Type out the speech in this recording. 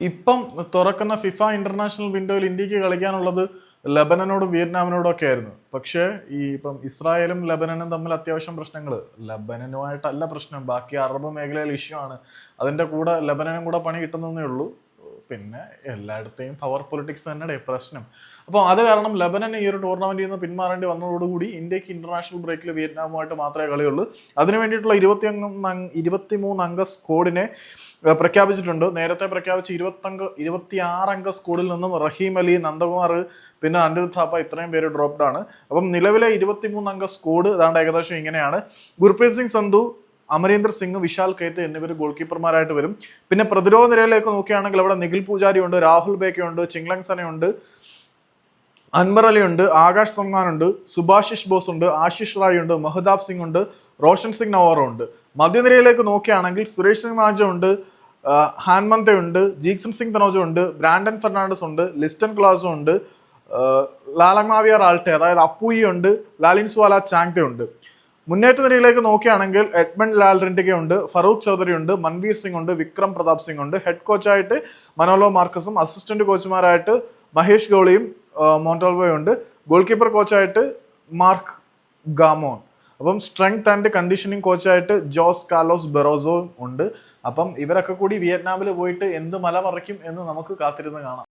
ഇപ്പം തുറക്കുന്ന FIFA international വിൻഡോയിൽ ഇന്ത്യയ്ക്ക് കളിക്കാനുള്ളത് ലബനനോടും വിയറ്റ്നാമിനോടും ഒക്കെ ആയിരുന്നു പക്ഷേ ഈ ഇപ്പം ഇസ്രായേലും ലബനനും തമ്മിൽ അത്യാവശ്യം പ്രശ്നങ്ങൾ. ലബനനുമായിട്ടല്ല പ്രശ്നം. ബാക്കി അറബ് മേഖലയിൽ ഇഷ്യൂ ആണ്. അതിന്റെ കൂടെ ലബനനും കൂടെ പണി കിട്ടുന്നതേ ഉള്ളൂ. പിന്നെ എല്ലായിടത്തെയും പവർ പൊളിറ്റിക്സ് തന്നെ പ്രശ്നം. അപ്പോൾ അത് കാരണം ലബനൻ ഈ ഒരു ടൂർണമെന്റിൽ നിന്ന് പിന്മാറേണ്ടി വന്നതോടുകൂടി ഇന്ത്യയ്ക്ക് ഇന്റർനാഷണൽ ബ്രേക്കിൽ വിയറ്റ്നാമുമായിട്ട് മാത്രമേ കളിയുള്ളൂ. അതിനു വേണ്ടിയിട്ടുള്ള ഇരുപത്തി അംഗ ഇരുപത്തിമൂന്ന് അംഗ സ്കോഡിനെ പ്രഖ്യാപിച്ചിട്ടുണ്ട്. നേരത്തെ പ്രഖ്യാപിച്ച ഇരുപത്തംഗ ഇരുപത്തിയാറ് അംഗ സ്കോഡിൽ നിന്നും റഹീം അലി നന്ദകുമാർ പിന്നെ അനിരുദ്ധ് താപ്പ ഇത്രയും പേര് ഡ്രോപ്ഡ് ആണ്. അപ്പം നിലവിലെ ഇരുപത്തിമൂന്ന് അംഗ സ്കോഡ് ഇതാണ്ട് ഏകദേശം ഇങ്ങനെയാണ്. ഗുർപ്രീത് സിംഗ് സന്ധു അമരീന്ദർ സിംഗ് വിശാൽ കൈത്ത് എന്നിവർ ഗോൾ കീപ്പർമാരായിട്ട് വരും. പിന്നെ പ്രതിരോധ നിരയിലേക്ക് നോക്കുകയാണെങ്കിൽ അവിടെ നിഖിൽ പൂജാരി ഉണ്ട് രാഹുൽ ബേക്കയുണ്ട് ചിങ്ലങ് സനയുണ്ട് അൻവർ അലി ഉണ്ട് ആകാശ് സമ്മാൻ ഉണ്ട് സുഭാഷിഷ് ബോസ് ഉണ്ട് ആശിഷ് റായ് ഉണ്ട് മഹതാബ് സിംഗ് ഉണ്ട് റോഷൻ സിംഗ് നവാറോ ഉണ്ട് മധ്യനിരയിലേക്ക് നോക്കുകയാണെങ്കിൽ സുരേഷ് സിംഗ് മാജ ഉണ്ട് ഹാൻമന്ത ഉണ്ട് ജീക്സൺ സിംഗ് തനോജ ഉണ്ട് ബ്രാൻഡൻ ഫെർണാണ്ടസ് ഉണ്ട് ലിസ്റ്റൻ ക്ലാസും ഉണ്ട് ആ, റാൾട്ടെ അതായത് അപ്പൂയി ഉണ്ട് ലാലിൻസ്വാല ചാങ്തെ ഉണ്ട്. മുന്നേറ്റ നിരയിലേക്ക് നോക്കുകയാണെങ്കിൽ എഡ്മണ്ട് ലാൽറിൻഡിക ഉണ്ട് ഫറൂഖ് ചൗധരി ഉണ്ട് മൻവീർ സിംഗ് ഉണ്ട് വിക്രം പ്രതാപ് സിംഗ് ഉണ്ട്. ഹെഡ് കോച്ചായിട്ട് മനോലോ മാർക്കസും അസിസ്റ്റന്റ് കോച്ചുമാരായിട്ട് മഹേഷ് ഗോളിയും മോണ്ടോൾവോയും ഉണ്ട്. ഗോൾ കീപ്പർ കോച്ചായിട്ട് മാർക്ക് ഗാമോൺ. അപ്പം സ്ട്രെങ്ത് ആൻഡ് കണ്ടീഷനിങ് കോച്ചായിട്ട് ജോസ് കാർലോസ് ബെറോസോ ഉണ്ട്. അപ്പം ഇവരൊക്കെ കൂടി വിയറ്റ്നാമിൽ പോയിട്ട് എന്ത് മല എന്ന് നമുക്ക് കാത്തിരുന്ന് കാണാം.